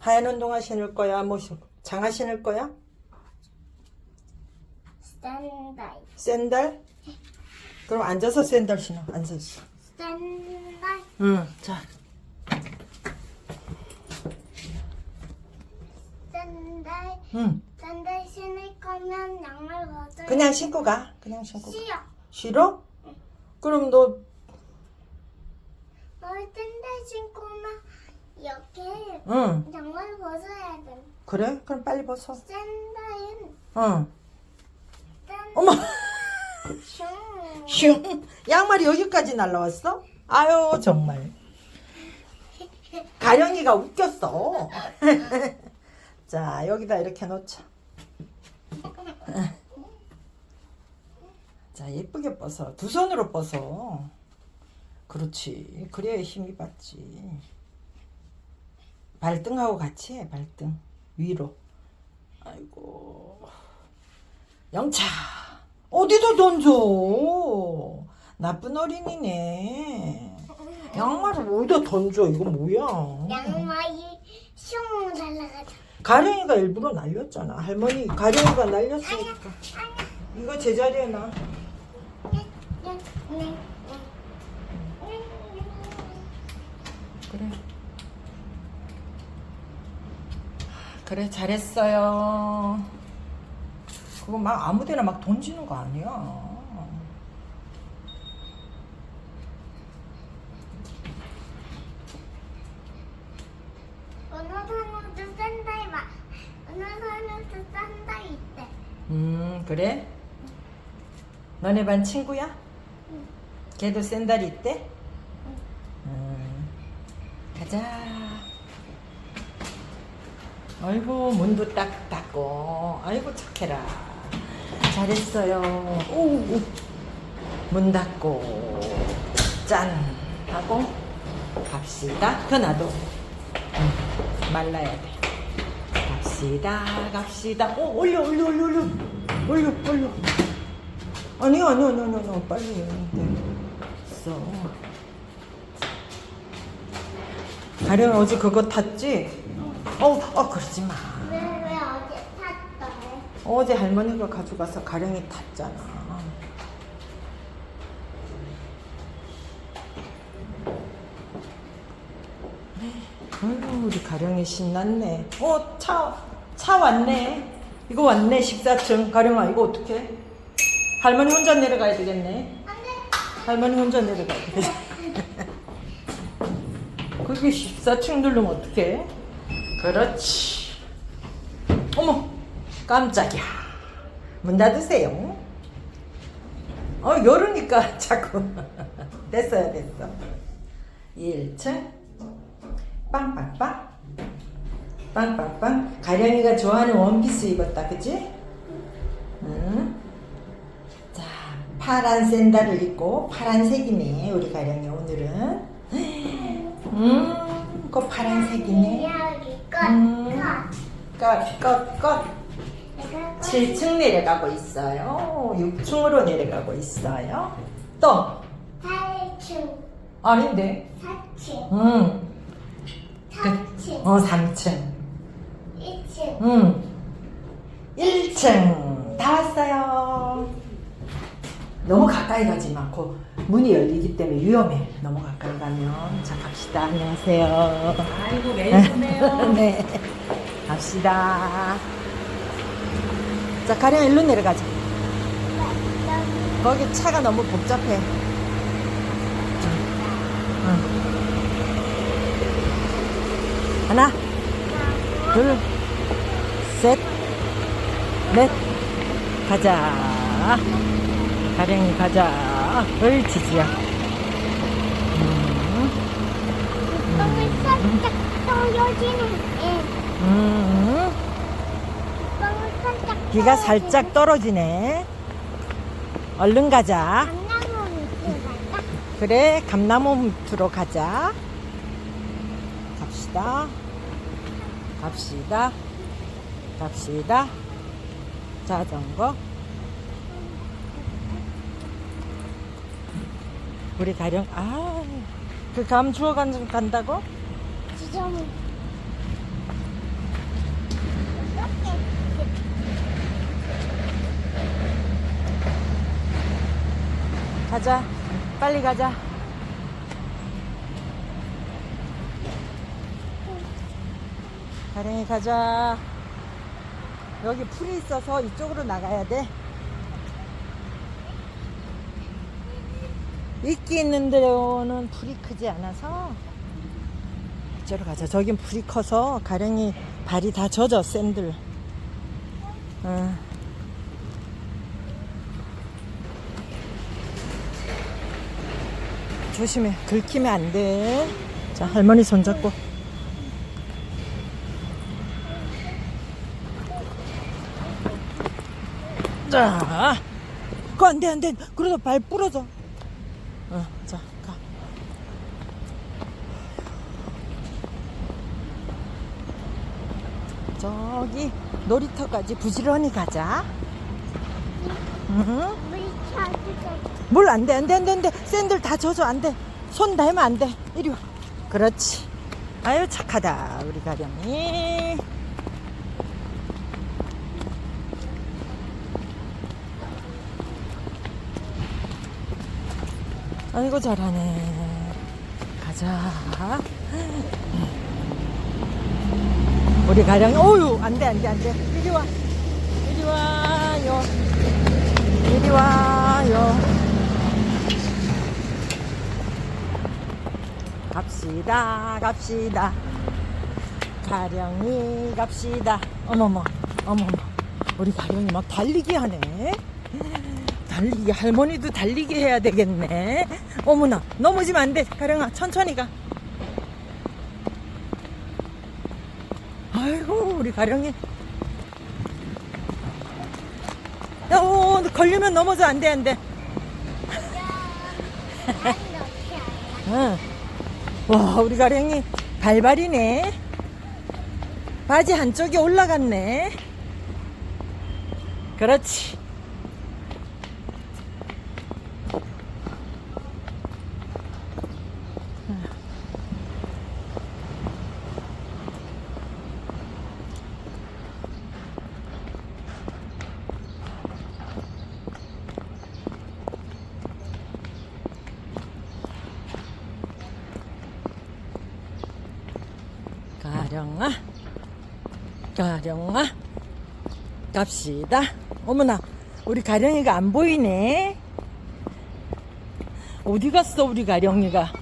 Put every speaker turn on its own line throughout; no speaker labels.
하얀 운동화 신을 거야? 뭐 신- 장화 신을 거야?
샌달.
샌들? 그럼 앉아서 샌들 신어. 앉아서.
샌달.
응. 자.
샌달.
응.
샌달 신을 거면 양말 벗어야
그냥 신고 가. 그냥 신고. 가.
싫어.
싫어? 그럼 너
너 샌달 신고면 이렇게
응.
양말 벗어야 돼.
그래? 그럼 빨리 벗어.
샌달은
응.
샌.
어머.
슝.
슝. 양말이 여기까지 날라왔어? 아유 정말. 가령이가 웃겼어. 자 여기다 이렇게 놓자. 자 예쁘게 벗어. 두 손으로 벗어. 그렇지. 그래야 힘이 받지. 발등하고 같이 해. 발등 위로. 아이고. 영차. 어디다 던져? 나쁜 어린이네. 양말을 어디다 던져? 이거 뭐야?
양말이 슝 날아가죠.
가령이가 일부러 날렸잖아. 할머니 가령이가 날렸으니까. 이거 제자리에 놔. 그래. 그래 잘했어요. 그거 막 아무데나 막 던지는 거 아니야.
어느 사람도 샌달 봐. 어느 사람도 샌달 있대.
음 그래? 너네 반 친구야? 걔도 샌달이 있대? 음, 가자. 아이고 문도 딱 닫고 아이고 착해라. 잘했어요. 오, 오. 문 닫고 짠 하고 갑시다. 응, 말라야 돼. 갑시다, 갑시다. 오, 올려, 올려, 올려, 올려, 올려, 올려. 아니요, 아니요, 아니요, 아니요, 아니요. 빨리 됐어. 가령 어제 그거 탔지? 어, 어, 그러지 마.
왜, 왜 어제 탔더래?
어제 할머니가 가져가서 가령이 탔잖아. 아유, 우리 가령이 신났네. 어, 차, 차 왔네. 이거 왔네, 14층. 가령아, 이거 어떡해? 할머니 혼자 내려가야 되겠네. 할머니 혼자 내려가야 되겠네. 그게 14층 누르면 어떡해? 그렇지. 어머, 깜짝이야. 문 닫으세요. 어, 열으니까 자꾸. 됐어요, 됐어. 1층. 빵빵빵. 빵빵빵. 가령이가 좋아하는 원피스 입었다, 그지? 응. 자, 파란 샌들을 입고 파란색이네, 우리 가령이 오늘은. 음, 그 파란색이네. 음.
끝.
껏, 껏, 껏.
내가 끝.
7층 내려가고 있어요. 6층으로 내려가고 있어요. 또,
8층.
아닌데.
4층.
응. 그,
4층.
어, 3층.
2층.
응. 1층. 다 왔어요. 너무 가까이 가지 마. 그 문이 열리기 때문에 위험해. 너무 가까이 가면. 자, 갑시다. 안녕하세요.
아이고 매일 보네요.
네. 갑시다. 자, 가령 일로 내려가자. 거기 차가 너무 복잡해. 응. 하나, 둘, 셋, 넷. 가자. 가령이 가자. 옳지, 지야. 음,
똥을 살짝 떨어지는 애.
음.
살짝
비가 살짝 떨어지네. 얼른 가자.
강나무 밑에 갈까?
그래, 감나무 밑으로 가자. 갑시다. 갑시다. 갑시다. 자전거. 우리 가령 아 그 감 주워 간, 간다고?
지점은
가자. 빨리 가자. 가령이 가자. 여기 풀이 있어서 이쪽으로 나가야 돼. 이끼 있는 데로는 풀이 크지 않아서 이쪽으로 가자. 저긴 풀이 커서 가령이 발이 다 젖어 샌들. 어. 조심해. 긁히면 안 돼. 자, 할머니 손잡고. 자. 그거 안 돼, 안 돼. 그러다 발 부러져. 어, 자, 가. 저기 놀이터까지 부지런히 가자. 응? 뭘안 돼, 안 돼, 안 돼, 안 돼. 샌들 다 젖어, 안 돼. 손 닿으면 안 돼. 이리 와. 그렇지. 아유, 착하다. 우리 가령이. 아이고, 잘하네. 가자. 우리 가령이, 어유, 안 돼, 안 돼, 안 돼. 이리 와. 이리 와요. 이리 와요. 갑시다, 갑시다. 가령이 갑시다. 어머머, 어머머. 우리 가령이 막 달리기 하네. 달리기, 할머니도 달리기 해야 되겠네. 어머나, 넘어지면 안 돼. 가령아, 천천히 가. 아이고, 우리 가령이. 어, 걸리면 넘어져. 안 돼, 안 돼.
난 이렇게 알아.
응. 와, 우리 가령이 발발이네. 바지 한쪽이 올라갔네. 그렇지. 가령아, 가령아, 갑시다. 어머나, 우리 가령이가 안 보이네. 어디 갔어, 우리 가령이가?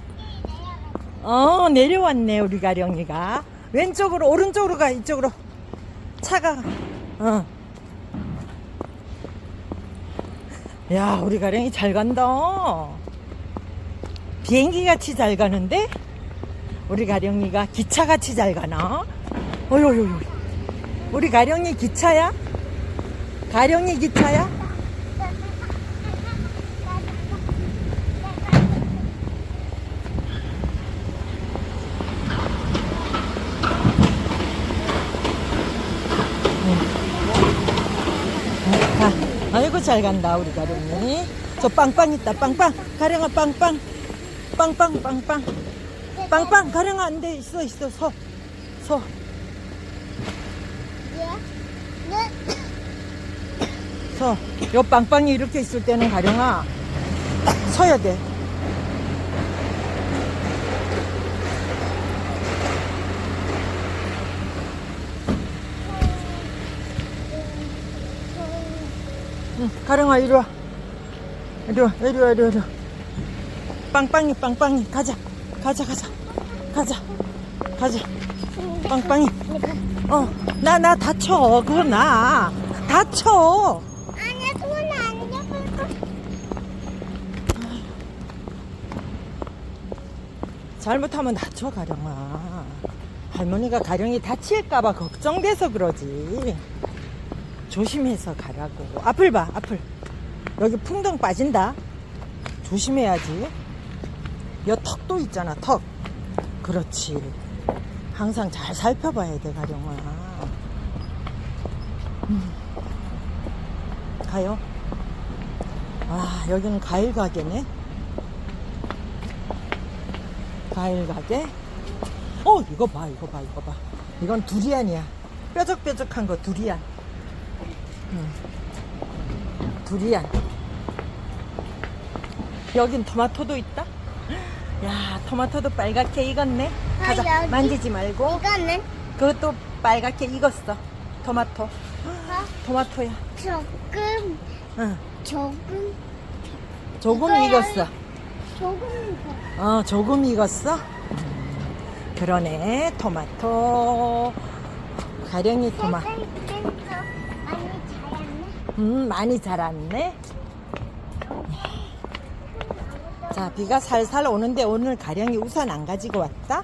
어, 내려왔네, 우리 가령이가. 왼쪽으로, 오른쪽으로 가, 이쪽으로. 차가, 어. 야, 우리 가령이 잘 간다. 비행기 같이 잘 가는데? 우리 가령이가 기차같이 잘 가나? 어휴휴휴. 우리 가령이 기차야? 가령이 기차야? 가. 아이고 잘 간다 우리 가령이. 저 빵빵 있다 빵빵. 가령아 빵빵. 빵빵 빵빵. 빵빵 가령아 안돼 있어 있어 서. 서. 서. 요 빵빵이 이렇게 있을 때는 가령아 서야 돼. 응, 가령아. 이리 와, 이리 와, 이리 와, 이리 와. 빵빵이, 빵빵이, 가자, 가자, 가자, 가자, 가자. 빵빵이. 어, 나, 나 다쳐. 그거 나. 다쳐.
아니야, 손안 잡을 거.
잘못하면 다쳐, 가령아. 할머니가 가령이 다칠까봐 걱정돼서 그러지. 조심해서 가라고. 앞을 봐, 앞을. 여기 풍덩 빠진다. 조심해야지. 여 턱도 있잖아, 턱. 그렇지. 항상 잘 살펴봐야 돼, 가령아. 음. 가요? 아, 여기는 과일 가게네. 과일 가게. 어, 이거 봐, 이거 봐, 이거 봐. 이건 두리안이야. 뾰족뾰족한 거 두리안. 응. 두리안. 여긴 토마토도 있다. 야, 토마토도 빨갛게 익었네. 가자,
아, 여기?
만지지 말고.
이거는
그것도 빨갛게 익었어. 토마토.
어,
토마토야.
조금
응.
조금
조금
이거야.
익었어.
조금 더.
어, 조금 익었어? 그러네. 토마토. 가령이 토마.
좀더 많이 자랐네.
음, 많이 자랐네. 자, 비가 살살 오는데 오늘 가령이 우산 안 가지고 왔다?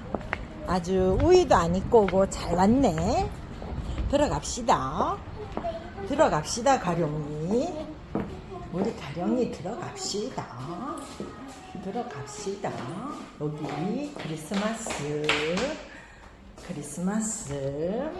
아주 우위도 안 입고 오고 잘 왔네. 들어갑시다. 들어갑시다, 가령이. 우리 가령이 들어갑시다. 들어갑시다. 여기 크리스마스. 크리스마스.